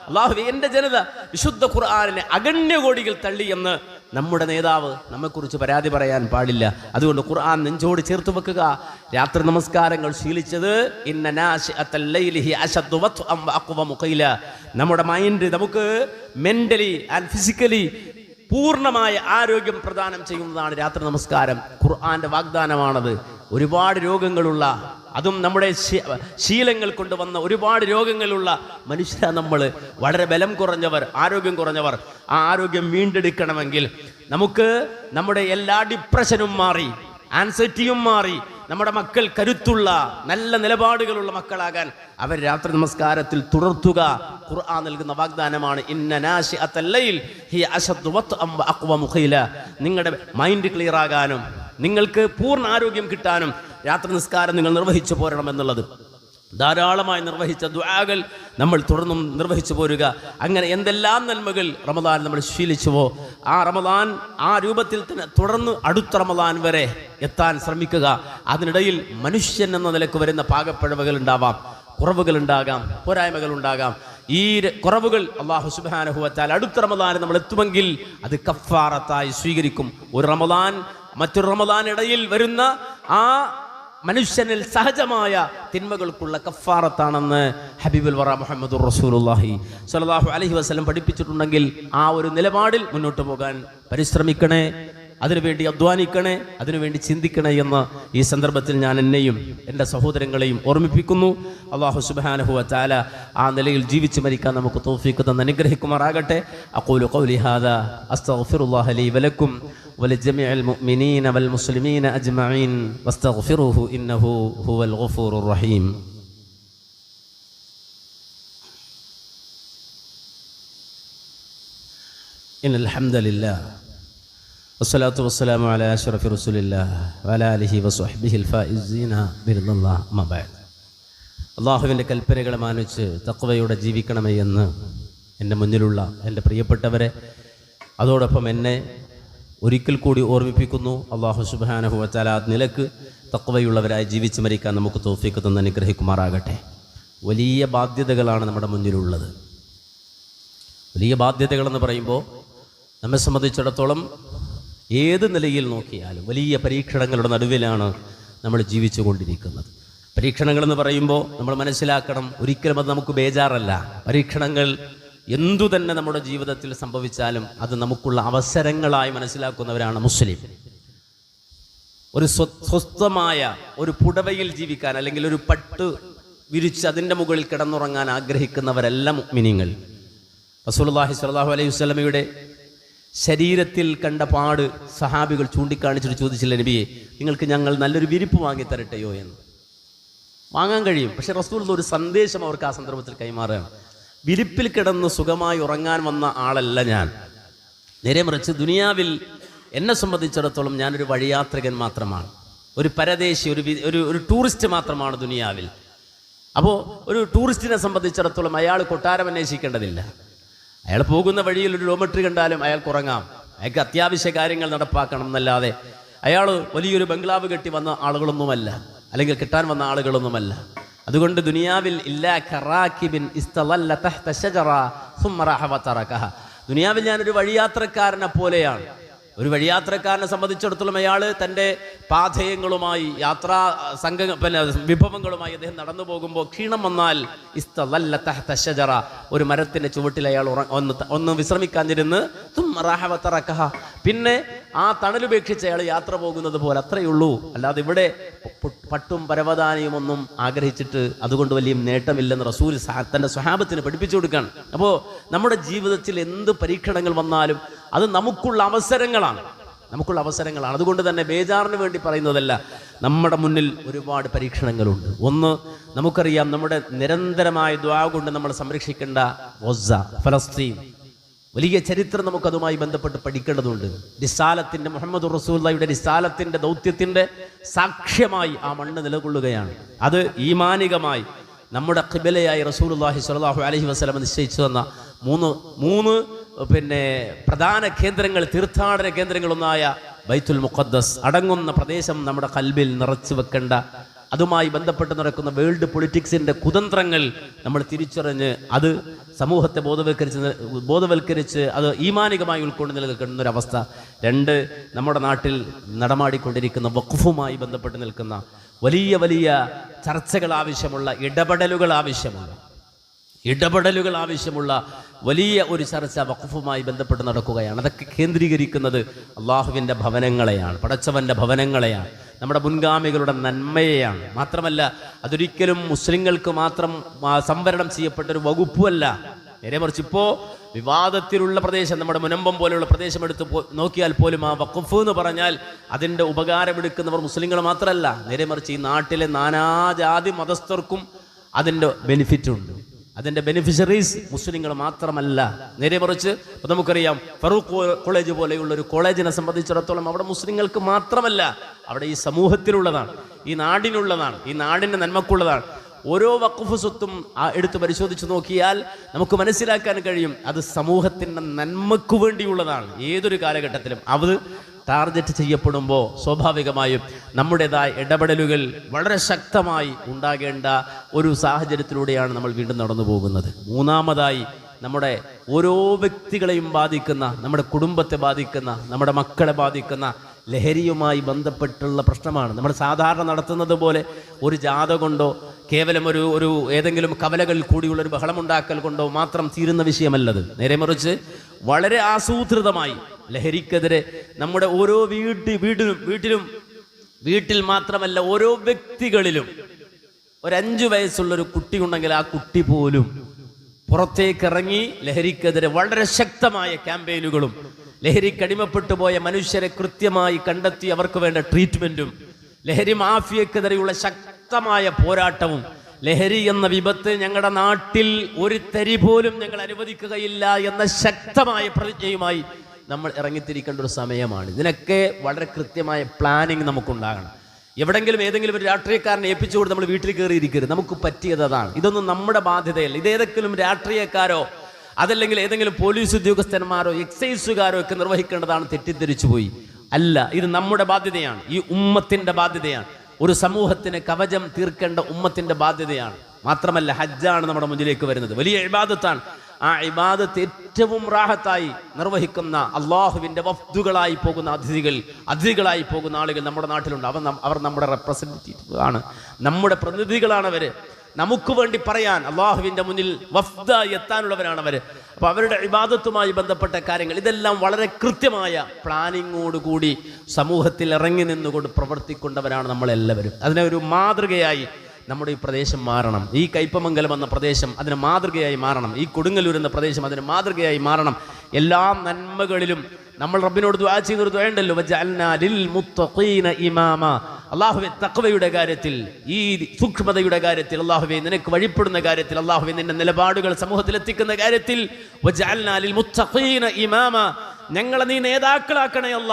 അള്ളാഹു എന്റെ ജനത വിശുദ്ധ ഖുർആനിനെ അഗണ്യകോടികൾ തള്ളി എന്ന് നമ്മുടെ നേതാവ് നമ്മെക്കുറിച്ച് പരാതി പറയാൻ പാടില്ല. അതുകൊണ്ട് ഖുർആൻ നെഞ്ചോട് ചേർത്ത് വെക്കുക. രാത്രി നമസ്കാരങ്ങൾ ശീലിച്ചത് നമ്മുടെ മൈൻഡ് നമുക്ക് മെന്റലി ആൻഡ് ഫിസിക്കലി പൂർണമായ ആരോഗ്യം പ്രദാനം ചെയ്യുന്നതാണ് രാത്രി നമസ്കാരം. ഖുർആന്റെ വാഗ്ദാനമാണത്. ഒരുപാട് രോഗങ്ങളുള്ള അതും നമ്മുടെ ശീലങ്ങൾ ശീലങ്ങൾ കൊണ്ടുവന്ന ഒരുപാട് രോഗങ്ങളുള്ള മനുഷ്യരാ നമ്മൾ വളരെ ബലം കുറഞ്ഞവർ ആരോഗ്യം കുറഞ്ഞവർ. ആ ആരോഗ്യം വീണ്ടെടുക്കണമെങ്കിൽ നമുക്ക് നമ്മുടെ എല്ലാ ഡിപ്രഷനും മാറി ആൻസൈറ്റിയും മാറി നമ്മുടെ മക്കൾ കരുത്തുള്ള നല്ല നിലപാടുകളുള്ള മക്കളാകാൻ അവർ രാത്രി നമസ്കാരത്തിൽ തുടർത്തുക. ഖുർആൻ നൽകുന്ന വാഗ്ദാനമാണ്. നിങ്ങളുടെ മൈൻഡ് ക്ലിയർ ആകാനും നിങ്ങൾക്ക് പൂർണ ആരോഗ്യം കിട്ടാനും രാത്രി നിസ്കാരം നിങ്ങൾ നിർവഹിച്ചു പോരണം എന്നുള്ളത്. ധാരാളമായി നിർവഹിച്ച ദുആകൾ നമ്മൾ തുടർന്നും നിർവഹിച്ചു പോരുക. അങ്ങനെ എന്തെല്ലാം നന്മകൾ റമദാൻ നമ്മൾ ശീലിച്ചുവോ ആ റമദാൻ ആ രൂപത്തിൽ തന്നെ തുടർന്ന് അടുത്ത റമദാൻ വരെ എത്താൻ ശ്രമിക്കുക. അതിനിടയിൽ മനുഷ്യൻ എന്ന നിലയ്ക്ക് വരുന്ന പാകപ്പിഴവുകൾ ഉണ്ടാവാം കുറവുകൾ ഉണ്ടാകാം പോരായ്മകൾ ഉണ്ടാകാം. ഈ കുറവുകൾ അള്ളാഹു സുബാനഹുവച്ചാൽ അടുത്ത റമദാൻ നമ്മൾ എത്തുമെങ്കിൽ അത് കഫാറത്തായി സ്വീകരിക്കും. ഒരു റമദാൻ മറ്റൊരു റമദാൻ ഇടയിൽ വരുന്ന ആ മനുഷ്യനിൽ സഹജമായ തിന്മകൾക്കുള്ള കഫാറത്താണെന്ന് ഹബീബുൽ വറ മുഹമ്മദ് റസൂലുള്ളാഹി സ്വല്ലല്ലാഹു അലൈഹി വസല്ലം പഠിപ്പിച്ചിട്ടുണ്ടെങ്കിൽ ആ ഒരു നിലപാടിൽ മുന്നോട്ട് പോകാൻ പരിശ്രമിക്കണേ അതിനുവേണ്ടി അധ്വാനിക്കണേ അതിനുവേണ്ടി ചിന്തിക്കണേ എന്ന് ഈ സന്ദർഭത്തിൽ ഞാൻ എന്നെയും എന്റെ സഹോദരങ്ങളെയും ഓർമ്മിപ്പിക്കുന്നു. അള്ളാഹു സുബ്ഹാനഹു വതആല ആ നിലയിൽ ജീവിച്ച് മരിക്കാൻ നമുക്ക് തൗഫീഖ് തന്ന് അനുഗ്രഹിക്കുമാറാകട്ടെ. ഹാദാ അസ്തഗ്ഫിറുല്ലാഹ ലീ വലക്കും ولجميع المؤمنين والمسلمين أجمعين واستغفروه إنه هو الغفور الرحيم إن الحمد لله والصلاة والسلام على أشرف رسول الله وعلى آله وصحبه الفائزين برضا الله ما بعد അള്ളാഹുവിൻ്റെ കൽപ്പനകളെ മാനിച്ച് തക്വയോടെ ജീവിക്കണമേ എന്ന് എൻ്റെ മുന്നിലുള്ള എൻ്റെ പ്രിയപ്പെട്ടവരെ അതോടൊപ്പം എന്നെ ഒരിക്കൽ കൂടി ഓർമ്മിപ്പിക്കുന്നു. അള്ളാഹു സുബാനഹുവച്ചാൽ ആ നിലയ്ക്ക് തക്വയുള്ളവരായി ജീവിച്ച് മരിക്കാൻ നമുക്ക് തോഫിക്ക് തന്ന് അനുഗ്രഹിക്കുമാറാകട്ടെ. വലിയ ബാധ്യതകളാണ് നമ്മുടെ മുന്നിലുള്ളത്. വലിയ ബാധ്യതകളെന്ന് പറയുമ്പോൾ നമ്മെ സംബന്ധിച്ചിടത്തോളം ഏത് നിലയിൽ നോക്കിയാലും വലിയ പരീക്ഷണങ്ങളുടെ നടുവിലാണ് നമ്മൾ ജീവിച്ചു കൊണ്ടിരിക്കുന്നത്. പരീക്ഷണങ്ങളെന്ന് പറയുമ്പോൾ നമ്മൾ മനസ്സിലാക്കണം ഒരിക്കലും അത് നമുക്ക് ബേജാറല്ല. പരീക്ഷണങ്ങൾ എന്തു തന്നെ നമ്മുടെ ജീവിതത്തിൽ സംഭവിച്ചാലും അത് നമുക്കുള്ള അവസരങ്ങളായി മനസ്സിലാക്കുന്നവരാണ് മുസ്ലിം. ഒരു സ്വ സ്വസ്ഥമായ ഒരു പുടവയിൽ ജീവിക്കാൻ അല്ലെങ്കിൽ ഒരു പട്ട് വിരിച്ച് അതിന്റെ മുകളിൽ കിടന്നുറങ്ങാൻ ആഗ്രഹിക്കുന്നവരല്ല മുഅ്മിനീങ്ങൾ. റസൂലുള്ളാഹി സ്വല്ലല്ലാഹു അലൈഹി വസല്ലമയുടെ ശരീരത്തിൽ കണ്ട പാട് സഹാബികൾ ചൂണ്ടിക്കാണിച്ചിട്ട് ചോദിച്ചില്ല നബിയെ നിങ്ങൾക്ക് ഞങ്ങൾ നല്ലൊരു വിരിപ്പ് വാങ്ങി തരട്ടെയോ എന്ന്? വാങ്ങാൻ കഴിയും. പക്ഷെ റസൂൽ ഒരു സന്ദേശം അവർക്ക് ആ സന്ദർഭത്തിൽ കൈമാറുകയാണ്. വിരിപ്പിൽ കിടന്ന് സുഖമായി ഉറങ്ങാൻ വന്ന ആളല്ല ഞാൻ. നേരെ മറിച്ച് ദുനിയാവിൽ എന്നെ സംബന്ധിച്ചിടത്തോളം ഞാനൊരു വഴിയാത്രികൻ മാത്രമാണ്. ഒരു പരദേശി ഒരു ഒരു ഒരു ടൂറിസ്റ്റ് മാത്രമാണ് ദുനിയാവിൽ. അപ്പോൾ ഒരു ടൂറിസ്റ്റിനെ സംബന്ധിച്ചിടത്തോളം അയാൾ കൊട്ടാരം അന്വേഷിക്കേണ്ടതില്ല. അയാൾ പോകുന്ന വഴിയിൽ ഒരു ഡോമെട്രി കണ്ടാലും അയാൾക്ക് ഉറങ്ങാം. അയാൾക്ക് അത്യാവശ്യ കാര്യങ്ങൾ നടപ്പാക്കണം എന്നല്ലാതെ അയാൾ വലിയൊരു ബംഗ്ലാവ് കെട്ടി വന്ന ആളുകളൊന്നുമല്ല. അല്ലെങ്കിൽ കിട്ടാൻ വന്ന ആളുകളൊന്നുമല്ല. അതുകൊണ്ട് ദുനിയാവിൽ. ദുനിയാവിൽ ഞാനൊരു വഴിയാത്രക്കാരനെ പോലെയാണ് ഒരു വഴിയാത്രക്കാരനെ സംബന്ധിച്ചിടത്തോളം അയാൾ തന്റെ പാഥേയങ്ങളുമായി യാത്രാ സംഘ പിന്നെ വിഭവങ്ങളുമായി അദ്ദേഹം നടന്നു പോകുമ്പോൾ ക്ഷീണം വന്നാൽ ഇസ്തല്ല തഹ്ത ഷജറ ഒരു മരത്തിന്റെ ചുവട്ടിൽ അയാൾ ഒന്ന് ഒന്ന് വിശ്രമിക്കാതിരുന്ന് തുമ്മറാഹവത്തറക്കഹ പിന്നെ ആ തണലുപേക്ഷിച്ച് അയാൾ യാത്ര പോകുന്നത് പോലെ അത്രയേ ഉള്ളൂ അല്ലാതെ ഇവിടെ പട്ടും പരവതാനിയും ഒന്നും ആഗ്രഹിച്ചിട്ട് അതുകൊണ്ട് വലിയ നേട്ടമില്ലെന്ന് റസൂൽ തന്റെ സ്വഹാബത്തിന് പഠിപ്പിച്ചു കൊടുക്കുകയാണ്. അപ്പോൾ നമ്മുടെ ജീവിതത്തിൽ എന്ത് പരീക്ഷണങ്ങൾ വന്നാലും അത് നമുക്കുള്ള അവസരങ്ങളാണ്. നമുക്കുള്ള അവസരങ്ങളാണ്. അതുകൊണ്ട് തന്നെ ബേജാറിന് വേണ്ടി പറയുന്നതല്ല നമ്മുടെ മുന്നിൽ ഒരുപാട് പരീക്ഷണങ്ങളുണ്ട്. ഒന്ന് നമുക്കറിയാം നമ്മുടെ നിരന്തരമായ ദ്വാ കൊണ്ട് നമ്മൾ സംരക്ഷിക്കേണ്ട ഒസ ഫലസ്തീൻ. വലിയ ചരിത്രം നമുക്കതുമായി ബന്ധപ്പെട്ട് പഠിക്കേണ്ടതുണ്ട്. റിസാലത്തിന്റെ മുഹമ്മദ് റസൂല്ലയുടെ റിസാലത്തിന്റെ ദൗത്യത്തിന്റെ സാക്ഷ്യമായി ആ മണ്ണ് നിലകൊള്ളുകയാണ്. അത് ഈമാനികമായി നമ്മുടെ കിബിലയായി റസൂലുള്ളാഹി സ്വല്ലല്ലാഹു അലഹി വസല്ലം നിശ്ചയിച്ചു തന്ന മൂന്ന് മൂന്ന് പിന്നെ പ്രധാന കേന്ദ്രങ്ങൾ തീർത്ഥാടന കേന്ദ്രങ്ങളൊന്നായ ബൈത്തുൽ മുഖദ്ദസ്. അടങ്ങുന്ന പ്രദേശം നമ്മുടെ കൽബിൽ നിറച്ചു വെക്കേണ്ട. അതുമായി ബന്ധപ്പെട്ട് നടക്കുന്ന വേൾഡ് പൊളിറ്റിക്സിന്റെ കുതന്ത്രങ്ങൾ നമ്മൾ തിരിച്ചറിഞ്ഞ് അത് സമൂഹത്തെ ബോധവൽക്കരിച്ച് ബോധവൽക്കരിച്ച് അത് ഈമാനികമായി ഉൾക്കൊണ്ട് നിലനിൽക്കുന്ന ഒരു അവസ്ഥ. രണ്ട് നമ്മുടെ നാട്ടിൽ നടമാടിക്കൊണ്ടിരിക്കുന്ന വഖഫുമായി ബന്ധപ്പെട്ട് നിൽക്കുന്ന വലിയ വലിയ ചർച്ചകൾ ആവശ്യമുള്ള ഇടപെടലുകൾ ആവശ്യമുള്ള ഇടപെടലുകൾ ആവശ്യമുള്ള വലിയ ഒരു ചർച്ച വഖഫുമായി ബന്ധപ്പെട്ട് നടക്കുകയാണ്. അതൊക്കെ കേന്ദ്രീകരിക്കുന്നത് അള്ളാഹുവിന്റെ ഭവനങ്ങളെയാണ് പടച്ചവന്റെ ഭവനങ്ങളെയാണ് നമ്മുടെ മുൻഗാമികളുടെ നന്മയെയാണ്. മാത്രമല്ല അതൊരിക്കലും മുസ്ലിങ്ങൾക്ക് മാത്രം സംവരണം ചെയ്യപ്പെട്ട ഒരു വകുപ്പുമല്ല. നേരെ മറിച്ച് ഇപ്പോൾ വിവാദത്തിലുള്ള പ്രദേശം നമ്മുടെ മുനമ്പം പോലെയുള്ള പ്രദേശം എടുത്ത് നോക്കിയാൽ പോലും ആ വഖഫ് എന്ന് പറഞ്ഞാൽ അതിന്റെ ഉപകാരമെടുക്കുന്നവർ മുസ്ലിങ്ങൾ മാത്രമല്ല. നേരെ മറിച്ച് ഈ നാട്ടിലെ നാനാജാതി മതസ്ഥർക്കും അതിന്റെ ബെനിഫിറ്റ് ഉണ്ട് അതിന്റെ ബെനിഫിഷ്യറീസ് മുസ്ലിങ്ങൾ മാത്രമല്ല. നേരെ മറിച്ച് ഇപ്പൊ നമുക്കറിയാം ഫറൂഖ് കോളേജ് പോലെയുള്ള ഒരു കോളേജിനെ സംബന്ധിച്ചിടത്തോളം അവിടെ മുസ്ലിങ്ങൾക്ക് മാത്രമല്ല അവിടെ ഈ സമൂഹത്തിലുള്ളതാണ് ഈ നാടിനുള്ളതാണ് ഈ നാടിന്റെ നന്മക്കുള്ളതാണ്. ഓരോ വഖഫ് സ്വത്തും എടുത്ത് പരിശോധിച്ച് നോക്കിയാൽ നമുക്ക് മനസ്സിലാക്കാൻ കഴിയും അത് സമൂഹത്തിന്റെ നന്മക്ക് വേണ്ടിയുള്ളതാണ്. ഏതൊരു കാലഘട്ടത്തിലും. അത് ടാർഗറ്റ് ചെയ്യപ്പെടുമ്പോൾ സ്വാഭാവികമായും നമ്മുടേതായ ഇടപെടലുകൾ വളരെ ശക്തമായി ഉണ്ടാകേണ്ട ഒരു സാഹചര്യത്തിലൂടെയാണ് നമ്മൾ വീണ്ടും നടന്നു പോകുന്നത്. മൂന്നാമതായി നമ്മുടെ ഓരോ വ്യക്തികളെയും ബാധിക്കുന്ന നമ്മുടെ കുടുംബത്തെ ബാധിക്കുന്ന നമ്മുടെ മക്കളെ ബാധിക്കുന്ന ലഹരിയുമായി ബന്ധപ്പെട്ടുള്ള പ്രശ്നമാണ്. നമ്മൾ സാധാരണ നടത്തുന്നത് പോലെ ഒരു ജാഥ കൊണ്ടോ കേവലം ഒരു ഒരു ഏതെങ്കിലും കവലകളിൽ കൂടിയുള്ള ഒരു ബഹളമുണ്ടാക്കൽ കൊണ്ടോ മാത്രം തീരുന്ന വിഷയമല്ലത്. നേരെ മറിച്ച് വളരെ ആസൂത്രിതമായി ലഹരിക്കെതിരെ നമ്മുടെ ഓരോ വീട്ടി വീട്ടിലും വീട്ടിലും വീട്ടിൽ മാത്രമല്ല ഓരോ വ്യക്തികളിലും ഒരഞ്ചു വയസ്സുള്ളൊരു കുട്ടി ഉണ്ടെങ്കിൽ ആ കുട്ടി പോലും പുറത്തേക്ക് ഇറങ്ങി ലഹരിക്കെതിരെ വളരെ ശക്തമായ ക്യാമ്പയിനുകളും ലഹരി കടിമപ്പെട്ടു പോയ മനുഷ്യരെ കൃത്യമായി കണ്ടെത്തി അവർക്ക് വേണ്ട ട്രീറ്റ്മെന്റും ലഹരി മാഫിയക്കെതിരെയുള്ള ശക്തമായ പോരാട്ടവും ലഹരി എന്ന വിപത്ത് ഞങ്ങളുടെ നാട്ടിൽ ഒരു തരി പോലും ഞങ്ങൾ അനുവദിക്കുകയില്ല എന്ന ശക്തമായ പ്രതിജ്ഞയുമായി നമ്മൾ ഇറങ്ങിത്തിരിക്കേണ്ട ഒരു സമയമാണ്. ഇതിനൊക്കെ വളരെ കൃത്യമായ പ്ലാനിങ് നമുക്കുണ്ടാകണം. എവിടെങ്കിലും ഏതെങ്കിലും ഒരു രാഷ്ട്രീയക്കാരനെ ഏൽപ്പിച്ചു കൊടുത്ത് നമ്മൾ വീട്ടിൽ കയറിയിരിക്കരുത്. നമുക്ക് പറ്റിയത് അതാണ്. ഇതൊന്നും നമ്മുടെ ബാധ്യതയല്ല. ഇത് ഏതെങ്കിലും രാഷ്ട്രീയക്കാരോ അതല്ലെങ്കിൽ ഏതെങ്കിലും പോലീസ് ഉദ്യോഗസ്ഥന്മാരോ എക്സൈസുകാരോ ഒക്കെ നിർവഹിക്കേണ്ടതാണ് തെറ്റിദ്ധരിച്ചു പോയി അല്ല ഇത് നമ്മുടെ ബാധ്യതയാണ്. ഈ ഉമ്മത്തിന്റെ ബാധ്യതയാണ്. ഒരു സമൂഹത്തിന് കവചം തീർക്കേണ്ട ഉമ്മത്തിന്റെ ബാധ്യതയാണ്. മാത്രമല്ല ഹജ്ജാണ് നമ്മുടെ മുന്നിലേക്ക് വരുന്നത്. വലിയ ഇബാദത്താണ്. ആ ഇബാദത്ത് ഏറ്റവും റാഹത്തായി നിർവഹിക്കുന്ന അള്ളാഹുവിന്റെ വഫ്തുകളായി പോകുന്ന അതിഥികൾ അതിഥികളായി പോകുന്ന ആളുകൾ നമ്മുടെ നാട്ടിലുണ്ട്. അവർ അവർ നമ്മുടെ റെപ്രസെന്റേറ്റീവ് ആണ്. നമ്മുടെ പ്രതിനിധികളാണ് അവർ. നമുക്ക് വേണ്ടി പറയാൻ അള്ളാഹുവിന്റെ മുന്നിൽ വഫ്ദ എത്താനുള്ളവരാണ് അവർ അപ്പോൾ അവരുടെ ഇബാദത്തുമായി ബന്ധപ്പെട്ട കാര്യങ്ങൾ ഇതെല്ലാം വളരെ കൃത്യമായ പ്ലാനിങ്ങോട് കൂടി സമൂഹത്തിൽ ഇറങ്ങി നിന്നുകൊണ്ട് പ്രവർത്തിക്കൊണ്ടവരാണ് നമ്മളെല്ലാവരും. അതിനെ ഒരു മാതൃകയായി നമ്മുടെ ഈ പ്രദേശം മാറണം. ഈ കൈപ്പമംഗലം എന്ന പ്രദേശം അതിന് മാതൃകയായി മാറണം. ഈ കൊടുങ്ങല്ലൂർ എന്ന പ്രദേശം അതിന് മാതൃകയായി മാറണം. എല്ലാ നന്മകളിലും നമ്മൾ റബ്ബിനോട് ദുആ ചെയ്തൊരു മുത്തഖീന ഇമാമ. അല്ലാഹുവേ തക്വയുടെ കാര്യത്തിൽ ഈ സൂക്ഷ്മതയുടെ കാര്യത്തിൽ അല്ലാഹുവേ നിനക്ക് വഴിപ്പെടുന്ന കാര്യത്തിൽ അല്ലാഹുവേ നിന്റെ നിലപാടുകൾ സമൂഹത്തിൽ എത്തിക്കുന്ന കാര്യത്തിൽ ഇമാമ. ഞങ്ങളെ നീ നേതാക്കളാക്കണേ അല്ല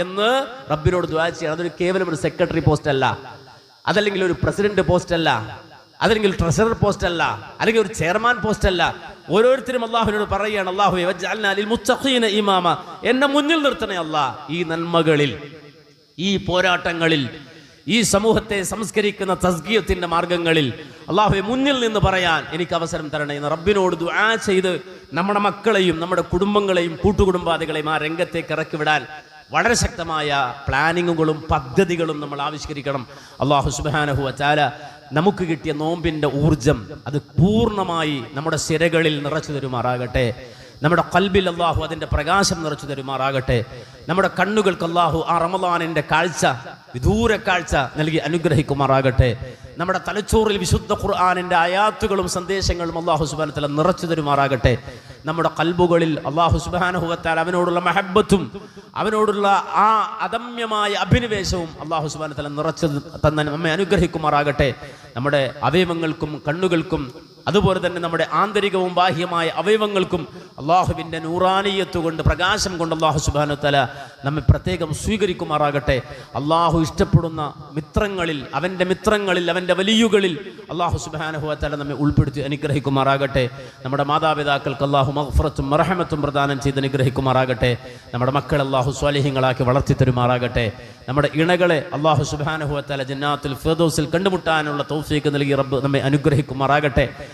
എന്ന് റബ്ബിനോട് ദുആ ചെയ്യണം. അതൊരു കേവലം ഒരു സെക്രട്ടറി പോസ്റ്റ് അല്ല. അതല്ലെങ്കിൽ ഒരു പ്രസിഡന്റ് പോസ്റ്റ് അല്ല അതല്ലെങ്കിൽ ട്രഷറർ പോസ്റ്റ് അല്ല അല്ലെങ്കിൽ ഒരു ചെയർമാൻ പോസ്റ്റ് അല്ല ഓരോരുത്തരും അള്ളാഹുവിനോട് പറയുകയാണ് അള്ളാഹു ഇമാമ. എന്നെ മുന്നിൽ നിർത്തണേ അല്ലാ ഈ നന്മകളിൽ ഈ പോരാട്ടങ്ങളിൽ ഈ സമൂഹത്തെ സംസ്കരിക്കുന്ന തസ്കീയത്തിന്റെ മാർഗങ്ങളിൽ. അള്ളാഹുവെ മുന്നിൽ നിന്ന് പറയാൻ എനിക്ക് അവസരം തരണേ എന്ന് റബ്ബിനോട് ദുആ ചെയ്ത് നമ്മുടെ മക്കളെയും നമ്മുടെ കുടുംബങ്ങളെയും കൂട്ടുകുടുംബാദികളെയും ആ രംഗത്തേക്ക് ഇറക്കി വിടാൻ വളരെ ശക്തമായ പ്ലാനിങ്ങുകളും പദ്ധതികളും നമ്മൾ ആവിഷ്കരിക്കണം. അള്ളാഹു സുബാനഹു അച്ചാല നമുക്ക് കിട്ടിയ നോമ്പിന്റെ ഊർജം അത് പൂർണമായി നമ്മുടെ സിരകളിൽ നിറച്ചു തരുമാറാകട്ടെ. നമ്മുടെ കൽബിൽ അള്ളാഹു അതിന്റെ പ്രകാശം നിറച്ചു തരുമാറാകട്ടെ. നമ്മുടെ കണ്ണുകൾക്ക് അള്ളാഹു ആ റമദാനിന്റെ കാഴ്ച വിദൂര കാഴ്ച നൽകി അനുഗ്രഹിക്കുമാറാകട്ടെ. നമ്മുടെ തലച്ചോറിൽ വിശുദ്ധ ഖുർആാനിന്റെ ആയാത്തുകളും സന്ദേശങ്ങളും അള്ളാഹു സുബാനത്തല നിറച്ചു തരുമാറാകട്ടെ. നമ്മുടെ കൽബുകളിൽ അള്ളാഹു സുബാനഹുവത്താൽ അവനോടുള്ള മഹബത്തും അവനോടുള്ള ആ അദമ്യമായ അഭിനിവേശവും അള്ളാഹു സുബാനത്തല നിറച്ചു തന്നെ നമ്മെ അനുഗ്രഹിക്കുമാറാകട്ടെ. നമ്മുടെ അവയവങ്ങൾക്കും കണ്ണുകൾക്കും അതുപോലെ തന്നെ നമ്മുടെ ആന്തരികവും ബാഹ്യമായ അവയവങ്ങൾക്കും അള്ളാഹുവിന്റെ നൂറാനീയത്ത് കൊണ്ട് പ്രകാശം കൊണ്ട് അള്ളാഹു സുബാനു തല നമ്മെ പ്രത്യേകം സ്വീകരിക്കുമാറാകട്ടെ. അള്ളാഹു ഇഷ്ടപ്പെടുന്ന മിത്രങ്ങളിൽ അവന്റെ മിത്രങ്ങളിൽ അവന്റെ വലിയുകളിൽ അള്ളാഹു സുബാനഹു തല നമ്മെ ഉൾപ്പെടുത്തി അനുഗ്രഹിക്കുമാറാകട്ടെ. നമ്മുടെ മാതാപിതാക്കൾക്ക് അള്ളാഹു മഹഫറത്തും മറഹമത്തും പ്രദാനം ചെയ്ത് അനുഗ്രഹിക്കുമാറാകട്ടെ. നമ്മുടെ മക്കൾ അള്ളാഹു സ്വാലിഹ്യങ്ങളാക്കി വളർത്തി തരുമാറാകട്ടെ. നമ്മുടെ ഇണകളെ അള്ളാഹു സുബാനഹു തല ജന്നാത്തുൽ ഫിറദോസിൽ കണ്ടുമുട്ടാനുള്ള തൗഫീക്ക് നൽകി റബ്ബ് നമ്മെ അനുഗ്രഹിക്കുമാറാകട്ടെ.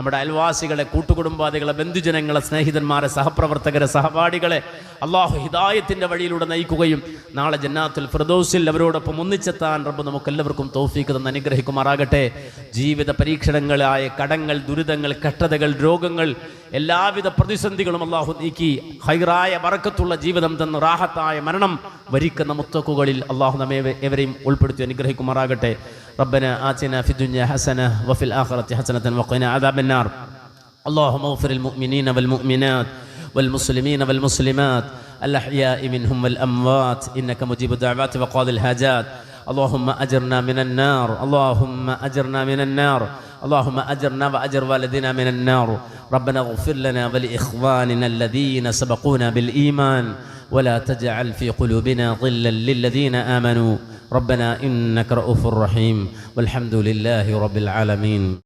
നമ്മുടെ അയൽവാസികളെ കൂട്ടുകുടുംബാദികളെ ബന്ധുജനങ്ങളെ സ്നേഹിതന്മാരെ സഹപ്രവർത്തകരെ സഹപാഠികളെ അള്ളാഹു ഹിദായത്തിന്റെ വഴിയിലൂടെ നയിക്കുകയും നാളെ ജന്നാത്തുൽ ഫിർദോസിൽ അവരോടൊപ്പം ഒന്നിച്ചെത്താൻ റബ്ബ് നമുക്കെല്ലാവർക്കും തോഫീക്ക് തന്നെ അനുഗ്രഹിക്കുമാറാകട്ടെ. ജീവിത പരീക്ഷണങ്ങളായ കടങ്ങൾ ദുരിതങ്ങൾ കഷ്ടതകൾ രോഗങ്ങൾ എല്ലാവിധ പ്രതിസന്ധികളും അള്ളാഹു നീക്കി ഹൈറായ വറക്കത്തുള്ള ജീവിതം തന്ന റാഹത്തായ മരണം വരിക്കുന്ന മുത്തക്കുകളിൽ അള്ളാഹു നമ്മെ എവരെയും ഉൾപ്പെടുത്തി അനുഗ്രഹിക്കുമാറാകട്ടെ. റബ്ബന ആത്തിന ഫിദുന്യ ഹസന വഫിൽ ആഖിറത്തി ഹസനത്തൻ വഖിന അദാബൻ النار. اللهم اغفر المؤمنين والمؤمنات والمسلمين والمسلمات الأحياء منهم والأموات إنك مجيب الدعوات وقاضي الحاجات اللهم أجرنا من النار اللهم أجرنا من النار اللهم أجرنا وأجر والدنا من النار. ربنا اغفر لنا ولإخواننا الذين سبقونا بالإيمان ولا تجعل في قلوبنا ظلا للذين آمنوا. ربنا إنك رؤوف رحيم والحمد لله رب العالمين.